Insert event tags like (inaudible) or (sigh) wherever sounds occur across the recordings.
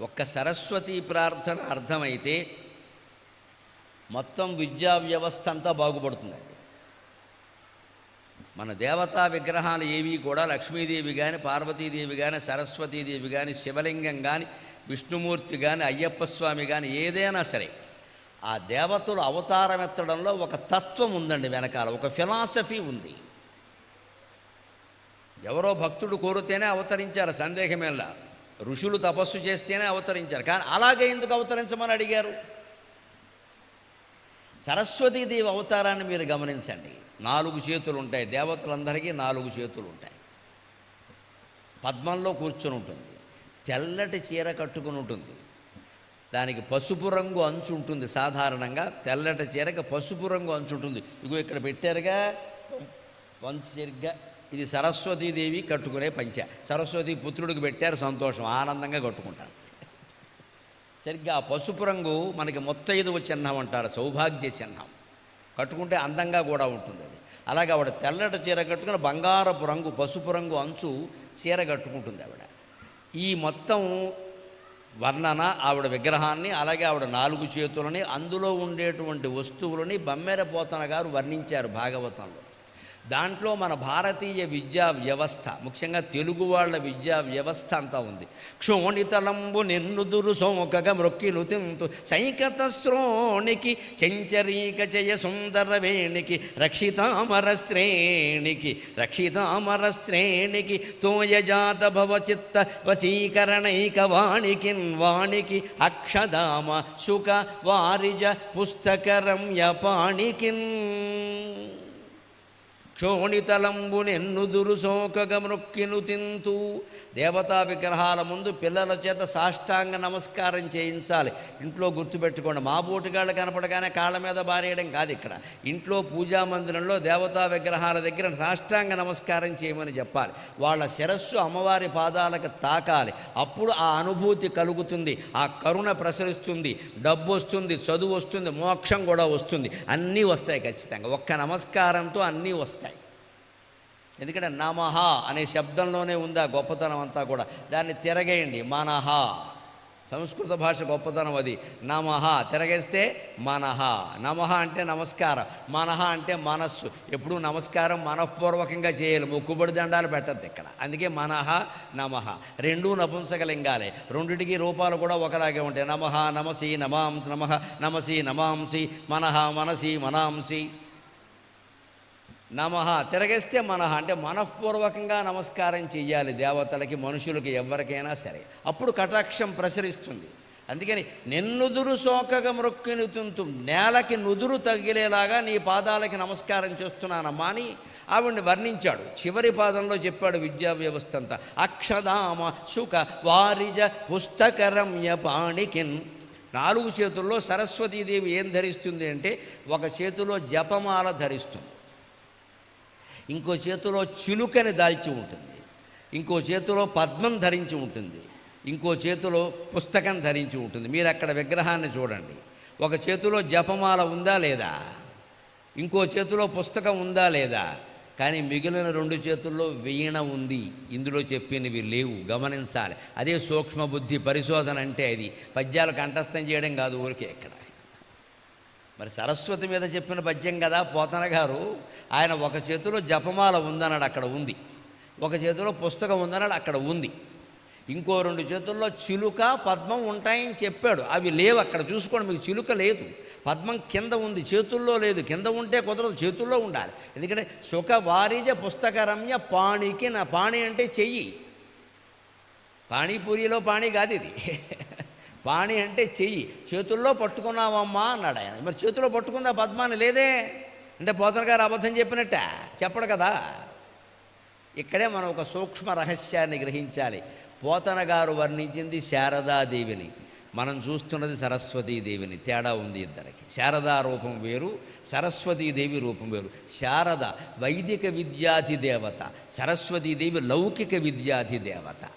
ఒక్క సరస్వతి ప్రార్థన అర్థమైతే మొత్తం విద్యా వ్యవస్థ అంతా బాగుపడుతుందండి. మన దేవతా విగ్రహాలు ఏవి కూడా లక్ష్మీదేవి కానీ పార్వతీదేవి కానీ సరస్వతీదేవి కానీ శివలింగం కానీ విష్ణుమూర్తి కానీ అయ్యప్ప స్వామి కానీ ఏదైనా సరే ఆ దేవతలు అవతారం ఎత్తడంలో ఒక తత్వం ఉందండి వెనకాల ఒక ఫిలాసఫీ ఉంది. ఎవరో భక్తుడు కోరితేనే అవతరించారు సందేహమేలా ఋషులు తపస్సు చేస్తేనే అవతరించారు. కానీ అలాగే ఎందుకు అవతరించమని అడిగారు? సరస్వతీదేవి అవతారాన్ని మీరు గమనించండి. నాలుగు చేతులు ఉంటాయి దేవతలందరికీ నాలుగు చేతులు ఉంటాయి పద్మంలో కూర్చొని ఉంటుంది. తెల్లటి చీర కట్టుకుని ఉంటుంది. దానికి పసుపు రంగు అంచు ఉంటుంది సాధారణంగా. తెల్లటి చీరకి పసుపు రంగు అంచు ఉంటుంది. ఇగో ఇక్కడ పెట్టారుగా. పంచ సరిగ్గా. ఇది సరస్వతీదేవి కట్టుకునే పంచ. సరస్వతి పుత్రుడికి పెట్టారు సంతోషం ఆనందంగా కట్టుకుంటారు. సరిగ్గా ఆ పసుపు రంగు మనకి మొత్తైదువ చిహ్నం అంటారు సౌభాగ్య చిహ్నం. కట్టుకుంటే అందంగా కూడా ఉంటుంది అది. అలాగే ఆవిడ తెల్లటి చీర కట్టుకుని బంగారపు రంగు పసుపు రంగు అంచు చీర కట్టుకుంటుంది ఆవిడ. ఈ మొత్తం వర్ణన ఆవిడ విగ్రహాన్ని అలాగే ఆవిడ నాలుగు చేతులని అందులో ఉండేటువంటి వస్తువులని బమ్మెర పోతన గారు వర్ణించారు భాగవతంలో. దాంట్లో మన భారతీయ విద్యా వ్యవస్థ ముఖ్యంగా తెలుగు వాళ్ళ విద్యా వ్యవస్థ అంతా ఉంది. క్షోణితలంబు నిన్నుదురు సోకగ మృక్కిలు తింతు సైకత శ్రోణికి చెంచరీక జయ సుందర వేణికి రక్షితామర శ్రేణికి రక్షితామర శ్రేణికి తోయజాత భవచిత్త వశీకరణైక వాణికి వాణికి అక్షదామ శుక వారిజ పుస్తకరమ్య పాణికిన్. క్షోణితలంబునెన్నుదురు శోకగ మృక్కిను తింతూ దేవతా విగ్రహాల ముందు పిల్లల చేత సాష్టాంగ నమస్కారం చేయించాలి. ఇంట్లో గుర్తుపెట్టుకోండి మా బోటుగాళ్ళు కనపడగానే కాళ్ళ మీద బారేయడం కాదు ఇక్కడ. ఇంట్లో పూజా మందిరంలో దేవతా విగ్రహాల దగ్గర సాష్టాంగ నమస్కారం చేయమని చెప్పాలి. వాళ్ళ శిరస్సు అమ్మవారి పాదాలకు తాకాలి. అప్పుడు ఆ అనుభూతి కలుగుతుంది ఆ కరుణ ప్రసరిస్తుంది డబ్బు వస్తుంది చదువు వస్తుంది మోక్షం కూడా వస్తుంది. అన్నీ వస్తాయి ఖచ్చితంగా. ఒక్క నమస్కారంతో అన్నీ వస్తాయి. ఎందుకంటే నమహ అనే శబ్దంలోనే ఉంది ఆ గొప్పతనం అంతా కూడా? దాన్ని తిరగేయండి మనహ. సంస్కృత భాష గొప్పతనం అది. నమహ తిరగేస్తే మనహ. నమః అంటే నమస్కారం మనహ అంటే మనస్సు. ఎప్పుడు నమస్కారం మనఃపూర్వకంగా చేయాలి మొక్కుబడి దండాలు పెట్టద్దు ఇక్కడ. అందుకే మనహ నమః రెండూ నపుంసకలింగాలే. రెండిటికి రూపాలు కూడా ఒకలాగే ఉంటాయి. నమః నమసి నమాంసి నమః నమసి నమాంసి మనహ మనసి మనాంసి. నమః తిరగేస్తే మనహ అంటే మనఃపూర్వకంగా నమస్కారం చెయ్యాలి దేవతలకి మనుషులకి ఎవరికైనా సరే. అప్పుడు కటాక్షం ప్రసరిస్తుంది. అందుకని నిన్నుదురు శోకగ మృక్కిని తుంతు నేలకి నుదురు తగిలేలాగా నీ పాదాలకి నమస్కారం చేస్తున్నానమ్మా అని ఆవిడ్ని వర్ణించాడు. చివరి పాదంలో చెప్పాడు విద్యా వ్యవస్థ అంతా అక్షదామ సుఖ వారిజ పుస్తకరమ్య పాణికిన్. నాలుగు చేతుల్లో సరస్వతీదేవి ఏం ధరిస్తుంది అంటే ఒక చేతిలో జపమాల ధరిస్తుంది. ఇంకో చేతిలో చిలుకని దాల్చి ఉంటుంది. ఇంకో చేతిలో పద్మం ధరించి ఉంటుంది. ఇంకో చేతిలో పుస్తకం ధరించి ఉంటుంది. మీరు అక్కడ విగ్రహాన్ని చూడండి. ఒక చేతిలో జపమాల ఉందా లేదా? ఇంకో చేతిలో పుస్తకం ఉందా లేదా? కానీ మిగిలిన రెండు చేతుల్లో వీణ ఉంది. ఇందులో చెప్పినవి లేవు. గమనించాలి. అదే సూక్ష్మబుద్ధి పరిశోధన అంటే అది. పద్యాలు కంఠస్థం చేయడం కాదు ఊరికే ఇక్కడ. మరి సరస్వతి మీద చెప్పిన పద్యం కదా పోతన గారు. ఆయన ఒక చేతిలో జపమాల ఉందన్నాడు అక్కడ ఉంది. ఒక చేతిలో పుస్తకం ఉందన్నాడు అక్కడ ఉంది. ఇంకో రెండు చేతుల్లో చిలుక పద్మం ఉంటాయని చెప్పాడు. అవి లేవు అక్కడ చూసుకోండి మీకు చిలుక లేదు. పద్మం కింద ఉంది చేతుల్లో లేదు. కింద ఉంటే కుదరదు చేతుల్లో ఉండాలి. ఎందుకంటే సుఖ వారిజ పుస్తకరమ్య పాణికి నా పాణి అంటే చెయ్యి. పానీపూరిలో పాణి కాదు ఇది. పాణి అంటే చెయ్యి. చేతుల్లో పట్టుకున్నావమ్మా అన్నాడు ఆయన. మరి చేతిలో పట్టుకుందా పద్మాని? లేదే. అంటే పోతన గారు అబద్ధం చెప్పినట్ట. చెప్పడు కదా. ఇక్కడే మనం ఒక సూక్ష్మ రహస్యాన్ని గ్రహించాలి. పోతన గారు వర్ణించింది శారదాదేవిని. మనం చూస్తున్నది సరస్వతీదేవిని. తేడా ఉంది ఇద్దరికి. శారదా రూపం వేరు సరస్వతీదేవి రూపం వేరు. శారద వైదిక విద్యాధి దేవత సరస్వతీదేవి లౌకిక విద్యాధి దేవత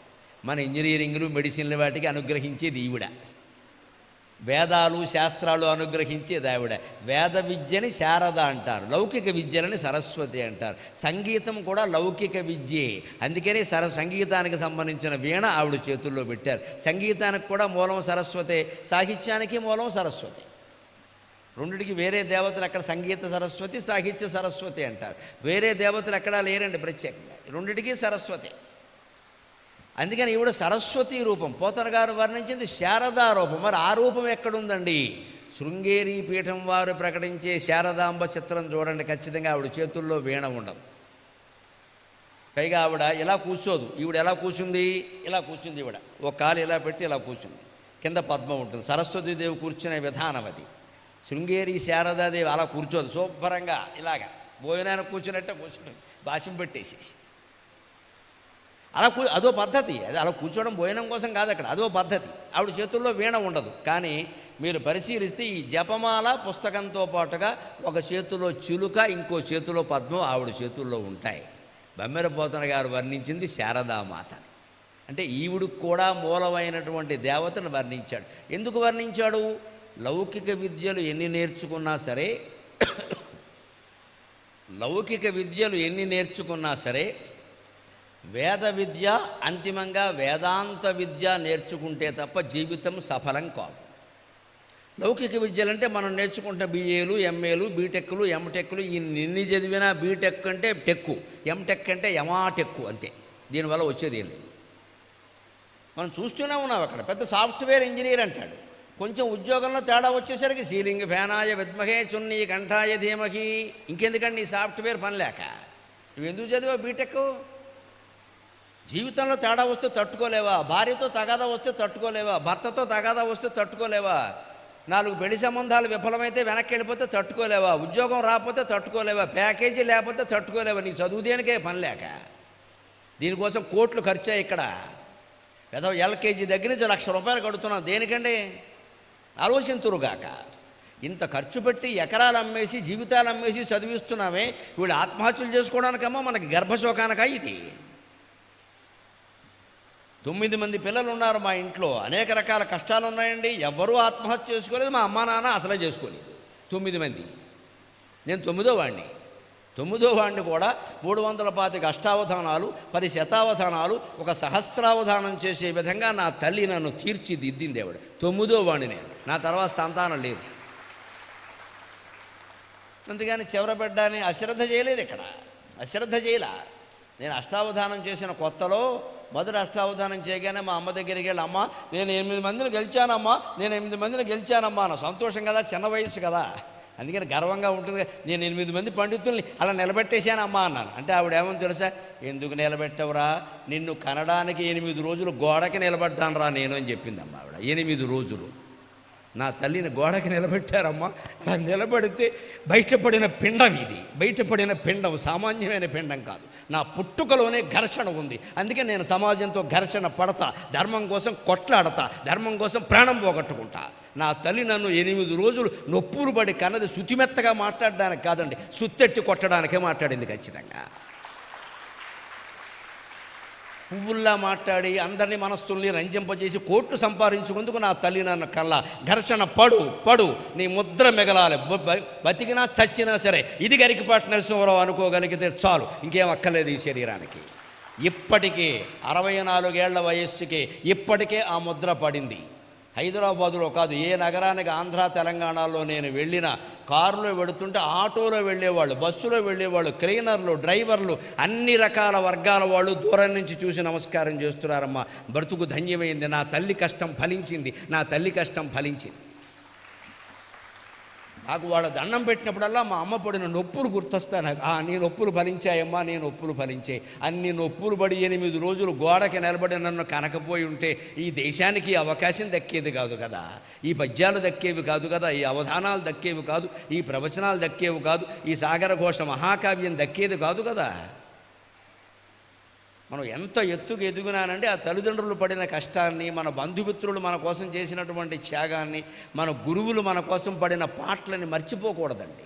మన ఇంజనీరింగ్లు మెడిసిన్ల వాటికి అనుగ్రహించేది ఈవిడ వేదాలు శాస్త్రాలు అనుగ్రహించేది ఆవిడ వేద విద్యని శారద అంటారు లౌకిక విద్యలని సరస్వతి అంటారు. సంగీతం కూడా లౌకిక విద్యే. అందుకని సర సంగీతానికి సంబంధించిన వీణ ఆవిడ చేతుల్లో పెట్టారు. సంగీతానికి కూడా మూలం సరస్వతే సాహిత్యానికి మూలం సరస్వతి. రెండిటికి వేరే దేవతలు అక్కడ సంగీత సరస్వతి సాహిత్య సరస్వతి అంటారు. వేరే దేవతలు ఎక్కడా లేరండి ప్రత్యేకంగా. రెండిటికి సరస్వతి. అందుకని ఈవిడ సరస్వతి రూపం. పోతన గారు వర్ణించింది శారదా రూపం. మరి ఆ రూపం ఎక్కడుందండి? శృంగేరి పీఠం వారు ప్రకటించే శారదాంబ చిత్రం చూడండి ఖచ్చితంగా ఆవిడ చేతుల్లో వీణ ఉండదు. పైగా ఆవిడ ఇలా కూర్చోదు. ఈవిడ ఎలా కూర్చుంది? ఇలా కూర్చుంది ఈవిడ. ఒక కాలు ఇలా పెట్టి ఇలా కూర్చుంది. కింద పద్మం ఉంటుంది. సరస్వతీదేవి కూర్చునే విధానం అది. శృంగేరి శారదాదేవి అలా కూర్చోదు. శుభ్రంగా ఇలాగ. భోజనానికి కూర్చున్నట్టే కూర్చుంటుంది. భాష్యం పెట్టేసేసి. అలా కూ అదో పద్ధతి. అది అలా కూర్చోవడం భోజనం కోసం కాదు అక్కడ. అదో పద్ధతి. ఆవిడ చేతుల్లో వీణ ఉండదు. కానీ మీరు పరిశీలిస్తే ఈ జపమాల పుస్తకంతో పాటుగా ఒక చేతిలో చిలుక ఇంకో చేతిలో పద్మం ఆవిడ చేతుల్లో ఉంటాయి. బమ్మెరపోతన గారు వర్ణించింది శారదామాతని అంటే ఈవిడికి కూడా మూలమైనటువంటి దేవతను వర్ణించాడు. ఎందుకు వర్ణించాడు? లౌకిక విద్యలు ఎన్ని నేర్చుకున్నా సరే లౌకిక విద్యలు ఎన్ని నేర్చుకున్నా సరే వేద విద్య అంతిమంగా వేదాంత విద్య నేర్చుకుంటే తప్ప జీవితం సఫలం కాదు. లౌకిక విద్యలంటే మనం నేర్చుకుంటున్న బీఏలు ఎంఏలు బీటెక్లు ఎంటెక్లు ఇన్ని ఎన్ని చదివినా బీటెక్ అంటే టెక్కు ఎంటెక్ అంటే యమాటెక్కు అంతే. దీనివల్ల వచ్చేది ఏం లేదు. మనం చూస్తూనే ఉన్నాం అక్కడ. పెద్ద సాఫ్ట్వేర్ ఇంజనీర్ అంటాడు. కొంచెం ఉద్యోగంలో తేడా వచ్చేసరికి సీలింగ్ ఫ్యానాయ విద్మహే చున్ని కంఠాయ ధీమహి. ఇంకెందుకండి సాఫ్ట్వేర్ పని లేక? నువ్వు ఎందుకు చదివా బీటెక్ జీవితంలో తేడా వస్తే తట్టుకోలేవా? భార్యతో తగాదా వస్తే తట్టుకోలేవా? భర్తతో తగాదా వస్తే తట్టుకోలేవా? నాలుగు పెళ్ళి సంబంధాలు విఫలమైతే వెనక్కి వెళ్ళిపోతే తట్టుకోలేవా? ఉద్యోగం రాకపోతే తట్టుకోలేవా? ప్యాకేజీ లేకపోతే తట్టుకోలేవా? నీకు చదువు దేనికే? పని లేక. దీనికోసం కోట్లు ఖర్చే ఇక్కడ. ఏదో ఎల్కేజీ దగ్గర నుంచి లక్ష రూపాయలు కడుతున్నాం. దేనికండి? ఆలోచింతురుగాక ఇంత ఖర్చు పెట్టి ఎకరాలు అమ్మేసి జీవితాలు అమ్మేసి చదివిస్తున్నామే. వీళ్ళు ఆత్మహత్యలు చేసుకోవడానికమ్మా మనకి గర్భశోకానికా ఇది. తొమ్మిది మంది పిల్లలు ఉన్నారు మా ఇంట్లో. అనేక రకాల కష్టాలు ఉన్నాయండి ఎవ్వరూ ఆత్మహత్య చేసుకోలేదు. మా అమ్మ నాన్న అసలే చేసుకోలేదు. తొమ్మిది మంది. నేను తొమ్మిదో వాడిని తొమ్మిదో వాడిని కూడా మూడు వందల పాతిక అష్టావధానాలు పది శతావధానాలు ఒక సహస్రావధానం చేసే విధంగా నా తల్లి నన్ను తీర్చిదిద్దింది ఆవిడ. తొమ్మిదో వాడిని నేను. నా తర్వాత సంతానం లేదు. అందుకని చివరబిడ్డ అశ్రద్ధ చేయలేదు ఇక్కడ. అశ్రద్ధ చేయలా. నేను అష్టావధానం చేసిన కొత్తలో మొదట అష్టావధానం చేయగానే మా అమ్మ దగ్గరికి వెళ్ళి అమ్మ నేను ఎనిమిది మందిని గెలిచానమ్మా నేను ఎనిమిది మందిని గెలిచానమ్మా నా సంతోషం కదా చిన్న వయసు కదా. అందుకని గర్వంగా ఉంటుంది నేను ఎనిమిది మంది పండితుల్ని అలా నిలబెట్టేశానమ్మా అన్నాను. అంటే ఆవిడేమని తెలుసా? ఎందుకు నిలబెట్టవురా? నిన్ను కనడానికి ఎనిమిది రోజులు గోడకి నిలబడ్డాను రా నేను అని చెప్పిందమ్మా ఆవిడ. ఎనిమిది రోజులు. నా తల్లిని గోడకి నిలబెట్టారమ్మా. అలా నిలబడితే బయటపడిన పిండం ఇది. బయటపడిన పిండం సామాన్యమైన పిండం కాదు. నా పుట్టుకలోనే ఘర్షణ ఉంది. అందుకే నేను సమాజంతో ఘర్షణ పడతా ధర్మం కోసం కొట్లాడతా ధర్మం కోసం ప్రాణం పోగొట్టుకుంటా. నా తల్లి నన్ను ఎనిమిది రోజులు నొప్పులు పడి కన్నది శుతిమెత్తగా మాట్లాడడానికి కాదండి సుత్తెట్టి కొట్టడానికే మాట్లాడింది ఖచ్చితంగా. పువ్వుల్లా మాట్లాడి అందరినీ మనస్సుల్ని రంజింపజేసి కోట్లు సంపాదించుకుందుకు నా తల్లి నన్ను కల్లా ఘర్షణ పడు పడు. నీ ముద్ర మిగలాలి. బ- బతికినా చచ్చినా సరే ఇది గరికిపాటి నరసింహరావు అనుకోగలిగితే చాలు. ఇంకేం అక్కర్లేదు ఈ శరీరానికి. ఇప్పటికీ అరవై నాలుగేళ్ళ వయస్సుకి ఇప్పటికే ఆ ముద్ర పడింది. హైదరాబాదులో కాదు ఏ నగరానికి ఆంధ్ర తెలంగాణలో నేను వెళ్ళిన కారులో వెళుతుంటే ఆటోలో వెళ్ళేవాళ్ళు బస్సులో వెళ్ళేవాళ్ళు క్లీనర్లు డ్రైవర్లు అన్ని రకాల వర్గాల వాళ్ళు దూరం నుంచి చూసి నమస్కారం చేస్తున్నారమ్మా. బ్రతుకు ధన్యమైంది నా తల్లి కష్టం ఫలించింది నా తల్లి కష్టం ఫలించింది. నాకు వాళ్ళ దండం పెట్టినప్పుడల్లా మా అమ్మ పడిన నొప్పులు గుర్తొస్తాయి నాకు. ఆ నీ నొప్పులు ఫలించాయమ్మా నీ నొప్పులు ఫలించాయి అన్ని నొప్పులు పడి ఎనిమిది రోజులు గోడకి నిలబడి నన్ను కనకపోయి ఉంటే ఈ దేశానికి అవకాశం దక్కేది కాదు కదా. ఈ పద్యాలు దక్కేవి కాదు కదా. ఈ అవధానాలు దక్కేవి కాదు. ఈ ప్రవచనాలు దక్కేవి కాదు. ఈ సాగర ఘోష మహాకావ్యం దక్కేది కాదు కదా. మనం ఎంత ఎత్తుకు ఎదుగునానంటే ఆ తల్లిదండ్రులు పడిన కష్టాన్ని మన బంధుమిత్రులు మన కోసం చేసినటువంటి త్యాగాన్ని మన గురువులు మన కోసం పడిన పాటలని మర్చిపోకూడదండి.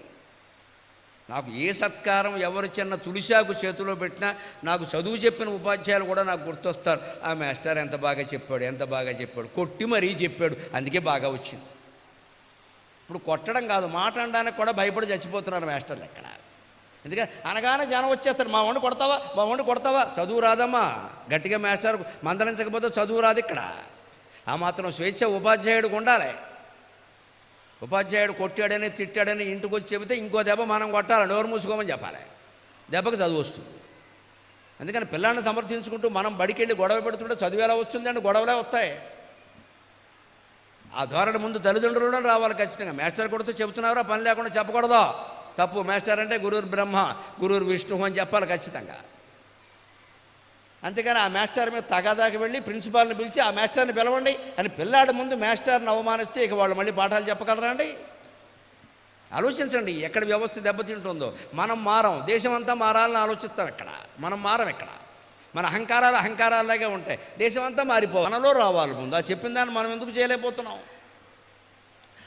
నాకు ఏ సత్కారం ఎవరు చిన్న తులిశాకు చేతిలో పెట్టినా నాకు చదువు చెప్పిన ఉపాధ్యాయులు కూడా నాకు గుర్తొస్తారు ఆ మాస్టర్ ఎంత బాగా చెప్పాడు ఎంత బాగా చెప్పాడు కొట్టి మరీ చెప్పాడు అందుకే బాగా వచ్చింది. ఇప్పుడు కొట్టడం కాదు మాట అనడానికి కూడా భయపడి చచ్చిపోతున్నారు మాస్టర్లు ఎక్కడ? ఎందుకంటే అనగానే జనం వచ్చేస్తారు మా వండు కొడతావా? మా వండు కొడతావా? చదువు రాదమ్మా. గట్టిగా మాస్టర్ మందలించకపోతే చదువు రాదు ఇక్కడ. ఆ మాత్రం స్వేచ్ఛ ఉపాధ్యాయుడికి ఉండాలి. ఉపాధ్యాయుడు కొట్టాడని తిట్టాడని ఇంటికి వచ్చి చెబితే ఇంకో దెబ్బ మనం కొట్టాలి. నోరు మూసుకోమని చెప్పాలి. దెబ్బకి చదువు వస్తుంది. అందుకని పిల్లల్ని సమర్థించుకుంటూ మనం బడికెళ్ళి గొడవ పెడుతుంటే చదువు ఎలా వస్తుందండి? గొడవలే వస్తాయి. ఆ ధోరణి ముందు తల్లిదండ్రులు కూడా రావాలి ఖచ్చితంగా. మాస్టర్ కొడుతూ చెబుతున్నారా? పని లేకుండా చెప్పకూడదు? తప్పు మాస్టర్ అంటే గురువురు బ్రహ్మ గురువురు విష్ణు అని చెప్పాలి ఖచ్చితంగా. అంతేకాని ఆ మాస్టర్ మీద తగాదాకి వెళ్ళి ప్రిన్సిపాల్ని పిలిచి ఆ మాస్టర్ని పిలవండి అని పిల్లాడి ముందు మాస్టర్ని అవమానిస్తే ఇక వాళ్ళు మళ్ళీ పాఠాలు చెప్పగలరా అండి? ఆలోచించండి ఎక్కడ వ్యవస్థ దెబ్బతింటుందో. మనం మారం దేశం అంతా మారాలని ఆలోచిస్తాం ఇక్కడ మనం మారం ఇక్కడ మన అహంకారాలు అహంకారాలాగే ఉంటాయి. దేశం అంతా మారిపోవాలి. మనలో రావాలి ముందు. ఆ చెప్పిన దాన్ని మనం ఎందుకు చేయలేకపోతున్నాం?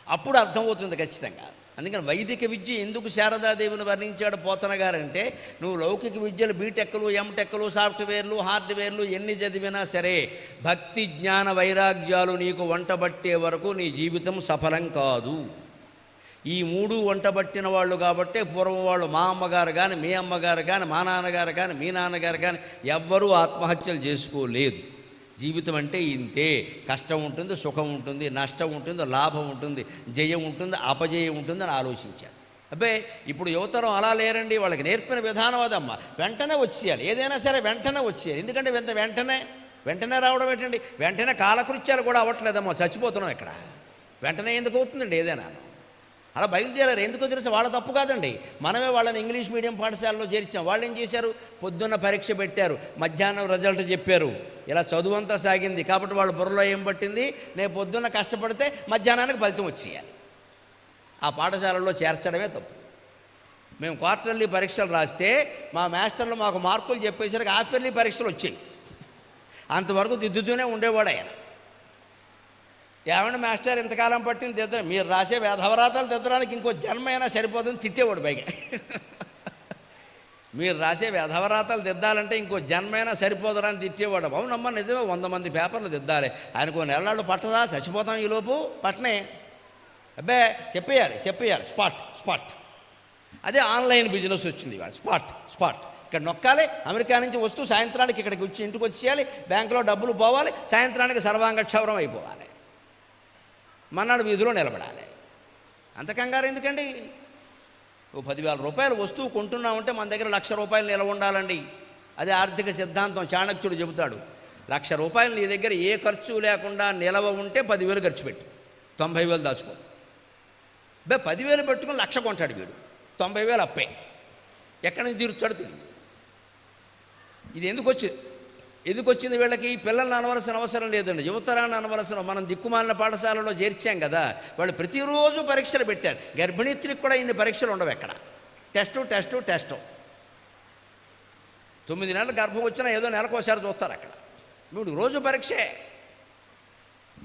అప్పుడు అర్థమవుతుంది ఖచ్చితంగా. అందుకని వైదిక విద్య ఎందుకు శారదాదేవిని వర్ణించాడు పోతన గారంటే నువ్వు లౌకిక విద్యలు బీటెక్లు ఎంటెక్లు సాఫ్ట్వేర్లు హార్డ్వేర్లు ఎన్ని చదివినా సరే భక్తి జ్ఞాన వైరాగ్యాలు నీకు వంటబట్టే వరకు నీ జీవితం సఫలం కాదు. ఈ మూడు వంటబట్టిన వాళ్ళు కాబట్టే పూర్వం వాళ్ళు మా అమ్మగారు కానీ మీ అమ్మగారు కానీ మా నాన్నగారు కానీ మీ నాన్నగారు కానీ ఎవ్వరూ ఆత్మహత్యలు చేసుకోలేదు. జీవితం అంటే ఇంతే. కష్టం ఉంటుంది సుఖం ఉంటుంది నష్టం ఉంటుంది లాభం ఉంటుంది జయం ఉంటుంది అపజయం ఉంటుంది అని ఆలోచించారు అబ్బే ఇప్పుడు యువతరం అలా లేరండి వాళ్ళకి నేర్పిన విధానం అదమ్మా. వెంటనే వచ్చేయాలి. ఏదైనా సరే వెంటనే వచ్చేయాలి. ఎందుకంటే వెంట వెంటనే వెంటనే రావడం ఏంటండి? వెంటనే కాలకృత్యాలు కూడా అవ్వట్లేదమ్మా. చచ్చిపోతున్నాం ఇక్కడ. వెంటనే ఎందుకు అవుతుందండి ఏదైనా అలా బయలుదేరారు. ఎందుకో తెలుసు? వాళ్ళ తప్పు కాదండి. మనమే వాళ్ళని ఇంగ్లీష్ మీడియం పాఠశాలలో చేర్చాం. వాళ్ళు ఏం చేశారు? పొద్దున్న పరీక్ష పెట్టారు. మధ్యాహ్నం రిజల్ట్ చెప్పారు. ఇలా చదువు అంతా సాగింది. కాబట్టి వాళ్ళ బుర్రలో ఏం పట్టింది? నేను పొద్దున్న కష్టపడితే మధ్యాహ్నానికి ఫలితం వచ్చేయాలి. ఆ పాఠశాలలో చేర్చడమే తప్పు. మేము క్వార్టర్లీ పరీక్షలు రాస్తే మా మాస్టర్లు మాకు మార్కులు చెప్పేసరికి హాఫ్ ఇయర్లీ పరీక్షలు వచ్చాయి. అంతవరకు దిద్దుతూనే ఉండేవాడు ఆయన. ఏమంటే మాస్టర్ ఇంతకాలం పట్టింది దిద్ద మీరు రాసే వేధవరాతాలు దిద్దడానికి ఇంకో జన్మ అయినా సరిపోతుంది తిట్టేవాడు పైగా. (laughs) మీరు రాసే వేధవరాతాలు దిద్దాలంటే ఇంకో జన్మైనా సరిపోదరా అని తిట్టేవాడు. అవునమ్మ నిజమే వంద మంది పేపర్లు దిద్దాలి ఆయనకు నెలళ్ళు పట్టదా? చచ్చిపోతాం ఈలోపు పట్టనే. అబ్బే చెప్పేయాలి చెప్పేయాలి. Spot spot. అదే ఆన్లైన్ బిజినెస్ వచ్చింది ఇవాళ. Spot spot. ఇక్కడ నొక్కాలి అమెరికా నుంచి వస్తూ సాయంత్రానికి ఇక్కడికి వచ్చి ఇంటికి వచ్చేయాలి బ్యాంకులో డబ్బులు పోవాలి సాయంత్రానికి సర్వాంగ క్షౌరం అయిపోవాలి. మన్నాడు వీధిలో నిలబడాలి. అంత కంగారు ఎందుకండి? ఓ పదివేల రూపాయలు వస్తువు కొంటున్నామంటే మన దగ్గర లక్ష రూపాయలు నిలవ ఉండాలండి. అదే ఆర్థిక సిద్ధాంతం చాణక్యుడు చెబుతాడు లక్ష రూపాయలు నీ దగ్గర ఏ ఖర్చు లేకుండా నిలవ ఉంటే పదివేలు ఖర్చు పెట్టు. తొంభై వేలు దాచుకో. బే పదివేలు పెట్టుకుని లక్ష కొంటాడు వీడు. తొంభై వేలు అప్పే. ఎక్కడి నుంచి తీరుతాడు తెలియదు ఇది ఎందుకు వచ్చింది ఎందుకు వచ్చింది వీళ్ళకి పిల్లల్ని అనవలసిన అవసరం లేదండి. యువతరాన్ని అనవలసిన మనం దిక్కుమాలిన పాఠశాలలో చేర్చాం కదా. వాళ్ళు ప్రతిరోజు పరీక్షలు పెట్టారు. గర్భిణీత్రికి కూడా ఇన్ని పరీక్షలు ఉండవు ఎక్కడ. Test test test. తొమ్మిది నెలలు గర్భం వచ్చినా ఏదో నెలకోసారి చూస్తారు అక్కడ. వీడు రోజు పరీక్షే.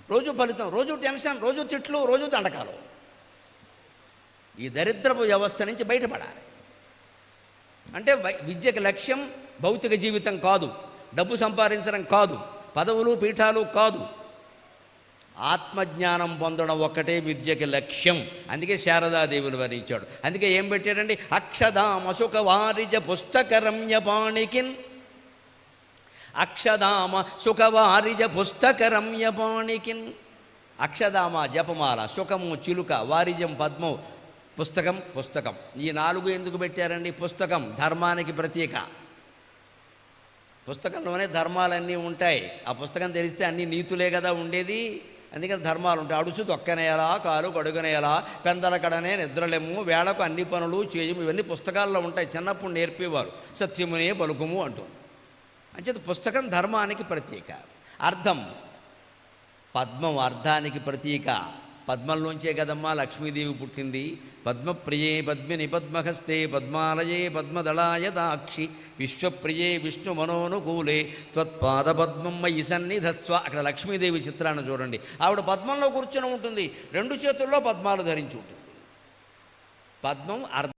రోజు ఫలితం రోజు టెన్షన్ రోజు తిట్లు రోజు దండకాలు. ఈ దరిద్రపు వ్యవస్థ నుంచి బయటపడాలి. అంటే విద్యకు విద్యకి లక్ష్యం భౌతిక జీవితం కాదు. డబ్బు సంపాదించడం కాదు పదవులు పీఠాలు కాదు. ఆత్మజ్ఞానం పొందడం ఒక్కటే విద్యకి లక్ష్యం. అందుకే శారదాదేవిని వరించాడు అందుకే ఏం పెట్టాడండి? అక్షదామ సుఖ వారిజ పుస్తక రమ్య పాణికిన్ అక్షదామ సుఖవారిజ పుస్తక రమ్య పాణికిన్ జపమాల సుఖము చిలుక వారిజం పద్మం పుస్తకం పుస్తకం. ఈ నాలుగు ఎందుకు పెట్టారండి? పుస్తకం ధర్మానికి ప్రతీక. పుస్తకంలోనే ధర్మాలన్నీ ఉంటాయి. ఆ పుస్తకం తెలిస్తే అన్ని నీతులే కదా ఉండేది. అందుకని ధర్మాలు ఉంటాయి. అడుసు దొక్కనేలా కాలు కడుగనేలా పెందలకడనే నిద్రలేము వేళకు అన్ని పనులు చేయము ఇవన్నీ పుస్తకాల్లో ఉంటాయి. చిన్నప్పుడు నేర్పేవారు. సత్యమునే పలుకుము అంటూ. అంచేత పుస్తకం ధర్మానికి ప్రతీక. అర్థం పద్మం అర్థానికి ప్రతీక. పద్మంలోంచే కదమ్మా లక్ష్మీదేవి పుట్టింది. పద్మప్రియే పద్మిని పద్మహస్తే పద్మాలయే పద్మదళాయ దాక్షి. విశ్వప్రియే విష్ణు మనోనుకూలే త్వత్పాద పద్మం మయి అక్కడ లక్ష్మీదేవి చిత్రాన్ని చూడండి. ఆవిడ పద్మంలో కూర్చొని ఉంటుంది. రెండు చేతుల్లో పద్మాలు ధరించి ఉంటుంది. పద్మం అర్థం